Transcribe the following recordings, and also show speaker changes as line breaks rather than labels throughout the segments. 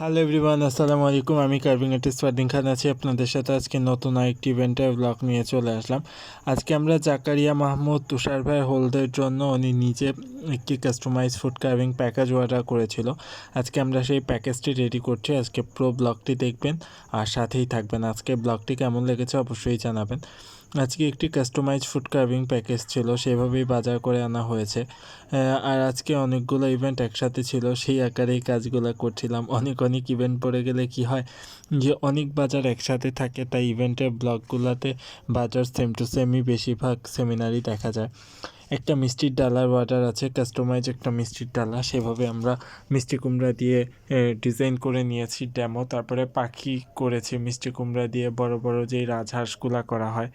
Hello everyone আসসালামু আলাইকুম। আমি কার্ভিং আর্টিস্ট ফারদিন খান আছি। আপনাদের সাথে আজকে নতুন আরেকটি ইভেন্টের ব্লগ নিয়ে চলে আসলাম। আজকে আমরা জাকারিয়া মাহমুদ, তুষার ভাই হোলদের জন্য উনি নিজে একটি customize food carving package order করেছিল। আজকে আমরা সেই প্যাকেজটি রেডি করছি। আজকে প্রো ব্লগটি দেখবেন আর সাথেই থাকবেন। আজকে ব্লগটি কেমন লেগেছে অবশ্যই জানাবেন। আজকে একটি কাস্টমাইজ ফুড কার্ভিং প্যাকেজ ছিল, সেভাবেই বাজার করে আনা হয়েছে। আর আজকে অনেকগুলো ইভেন্ট একসাথে ছিল, সেই আকারেই কাজগুলো করছিলাম। অনেক অনেক ইভেন্ট পড়ে গেলে কি হয় যে, অনেক বাজার একসাথে থাকে, তাই ইভেন্টের ব্লগগুলোতে বাজার সেম টু সেমই বেশিরভাগ সেমিনারই দেখা যায়। একটা মিষ্টির ডালার অর্ডার আছে কাস্টমাইজ একটা মিষ্টির ডালা। সেভাবে আমরা মিষ্টি কুমড়া দিয়ে ডিজাইন করে নিয়েছি ডেমো তারপরে পাখি করেছি মিষ্টি কুমড়া দিয়ে, বড় বড় যেই রাজহাঁসগুলা করা হয়,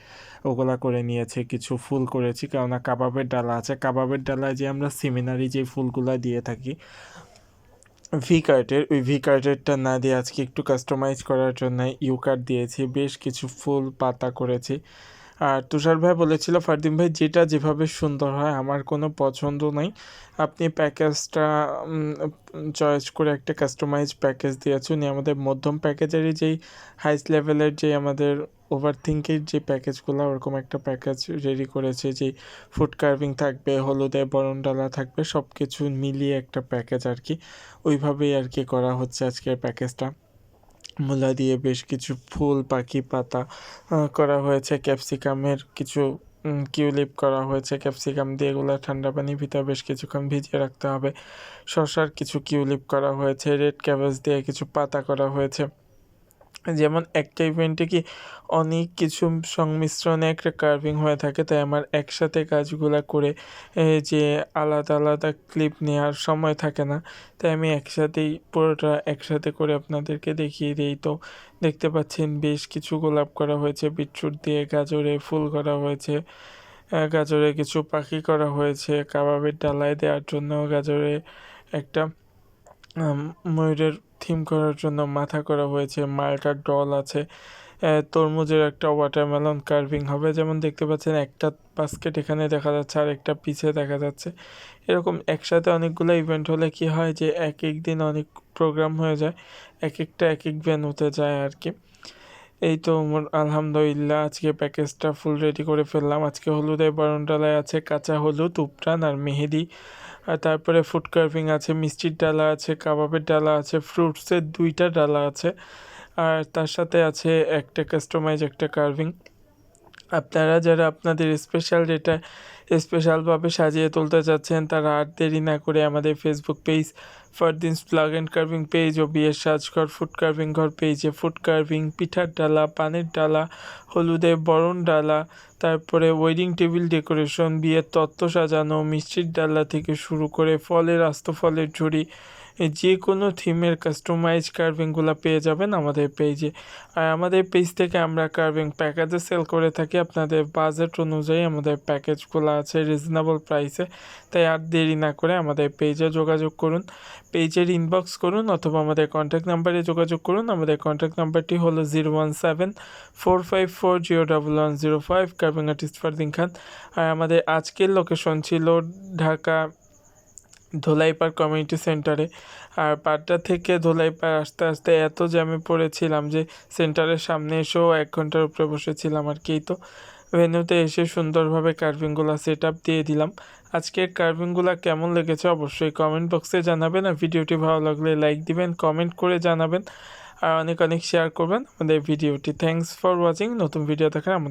ওগুলা করে নিয়েছে। কিছু ফুল করেছি, কেননা কাবাবের ডালা আছে। কাবাবের ডালায় যে আমরা সেমিনারি যে ফুলগুলা দিয়ে থাকি ভি কার্টের ওই ভি কার্টেরটা না দিয়ে আজকে একটু কাস্টমাইজ করার জন্য ইউ কার্ড দিয়েছি। বেশ কিছু ফুল, পাতা করেছি। আর তুষার ভাই বলেছিল, ফারদিন ভাই, যেটা যেভাবে সুন্দর হয়, আমার কোনো পছন্দ নাই। আপনি প্যাকেজটা চয়েস করে একটা কাস্টমাইজ প্যাকেজ দিয়েছেন। আমাদের মধ্যম প্যাকেজেরই যেই হাইস্ট লেভেলের যে আমাদের ওভার থিঙ্কের যে প্যাকেজগুলো, ওরকম একটা প্যাকেজ রেডি করেছে। যে ফুড কার্ভিং থাকবে, হলুদে বরণডালা থাকবে সব কিছু মিলিয়ে একটা প্যাকেজ আর কি। ওইভাবেই আর কি করা হচ্ছে আজকের প্যাকেজটা মূলা দিয়ে বেশ কিছু ফুল, পাখি পাতা করা হয়েছে। ক্যাপসিকামের কিছু কিউলিপ করা হয়েছে। ক্যাপসিকাম দিয়ে এগুলো ঠান্ডা পানির ভিতরে বেশ কিছুক্ষণ ভিজিয়ে রাখতে হবে। শশার কিছু কিউলিপ করা হয়েছে। রেড ক্যাবেজ দিয়ে কিছু পাতা করা হয়েছে। যেমন একটা ইভেন্টে কি অনেক কিছু সংমিশ্রণে একটা কার্ভিং হয়ে থাকে, তাই আমার একসাথে কাজগুলা করে যে আলাদা আলাদা ক্লিপ নেওয়ার সময় থাকে না। তাই আমি একসাথেই পুরোটা একসাথে করে আপনাদেরকে দেখিয়ে দিই। তো দেখতে পাচ্ছেন বেশ কিছু গোলাপ করা হয়েছে, বিটরুট দিয়ে গাজরে ফুল করা হয়েছে গাজরে কিছু পাখি করা হয়েছে, কাবাবের ডালায় দেওয়ার জন্য গাজরে একটা ময়ূরের থিম করার জন্য মাথা করা হয়েছে মালটার ডল আছে তরমুজের একটা ওয়াটারমেলন কার্ভিং হবে। যেমন দেখতে পাচ্ছেন, একটা বাস্কেট এখানে দেখা যাচ্ছে আর একটা পিছে দেখা যাচ্ছে। এরকম একসাথে অনেকগুলো ইভেন্ট হলে কি হয় যে এক এক দিন অনেক প্রোগ্রাম হয়ে যায় এক একটা এক এক ভেন্যুতে যায় আর কি এই তো আলহামদুলিল্লাহ, আজকে প্যাকেজটা ফুল রেডি করে ফেললাম। আজকে হলুদের বারণডালায় আছে কাঁচা হলুদ উপটান আর মেহেদি। আর তারপরে ফুড কার্ভিং আছে, মিষ্টির ডালা আছে, কাবাবের ডালা আছে ফ্রুটসের দুইটা ডালা আছে। আর তার সাথে আছে একটা কাস্টমাইজ একটা কার্ভিং আপনারা যারা আপনাদের স্পেশাল ডেটা স্পেশালভাবে সাজিয়ে তুলতে চাচ্ছেন তারা। আর দেরি না করে আমাদের Facebook page Fardin's plug and carving page ও বিয়ের সাজঘর ফুড কার্ভিং ঘর পেজে ফুড কার্ভিং পিঠার ডালা, পানের ডালা হলুদের বরণ ডালা, তারপরে ওয়েডিং টেবিল ডেকোরেশন বিয়ের তত্ত্ব সাজানো, মিষ্টির ডালা থেকে শুরু করে ফলের আস্ত ফলের ঝুড়ি যে কোনো থিমের কাস্টমাইজ কার্ভিংগুলো পেয়ে যাবেন আমাদের পেজে আর আমাদের পেজ থেকে আমরা কার্ভিং প্যাকেজে সেল করে থাকি। আপনাদের বাজেট অনুযায়ী আমাদের প্যাকেজগুলো আছে রিজনেবল প্রাইসে তাই আর দেরি না করে আমাদের পেজে যোগাযোগ করুন। পেজের ইনবক্স করুন অথবা আমাদের কন্ট্যাক্ট নাম্বারে যোগাযোগ করুন। আমাদের কন্ট্যাক্ট নাম্বারটি হলো zero one seven four five four zero double one zero five carving artist Fardin Khan আর আমাদের আজকের লোকেশন ছিল ঢাকা ধোলাইপাড় কমিউনিটি সেন্টারে আর পাড্ডা থেকে ধোলাইপাড় আসতে আসতে এত জ্যামে পড়েছিলাম যে সেন্টারের সামনে এসেও এক ঘণ্টার উপরে বসেছিলাম আর কি তো। ভেন্যুতে এসে সুন্দরভাবে কার্ভিংগুলো সেট আপ দিয়ে দিলাম। আজকের কার্ভিংগুলো কেমন লেগেছে অবশ্যই কমেন্ট বক্সে জানাবেন আর ভিডিওটি ভালো লাগলে লাইক দিবেন, কমেন্ট করে জানাবেন আর অনেক অনেক শেয়ার করবেন আমাদের ভিডিওটি। থ্যাংকস ফর ওয়াচিং, নতুন ভিডিও দেখার আমন্ত্রণ।